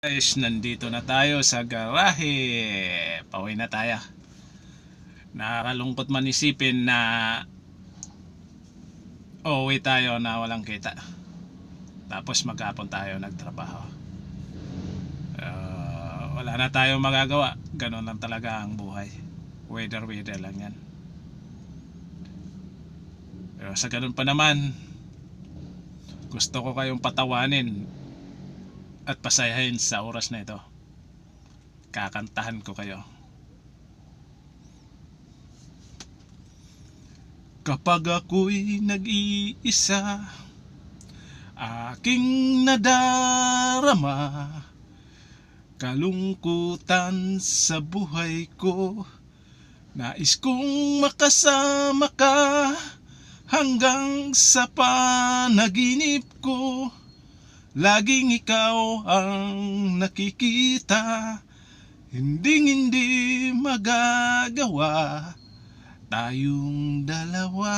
Guys, nandito na tayo sa garahe. Pauwi na tayo. Nakakalungkot man isipin na uuwi tayo na walang kita. Tapos maghapon tayo nagtrabaho. Ah, wala na tayong magagawa. Ganon lang talaga ang buhay. Weather, weather lang yan. Pero sa ganun pa naman, gusto ko kayong patawanin at pasayahin sa oras na ito. Kakantahan ko kayo. Kapag ako'y nag-iisa, aking nadarama, kalungkutan sa buhay ko, nais kong makasama ka hanggang sa panaginip ko. Laging ikaw ang nakikita. Hinding hindi magagawa Tayong dalawa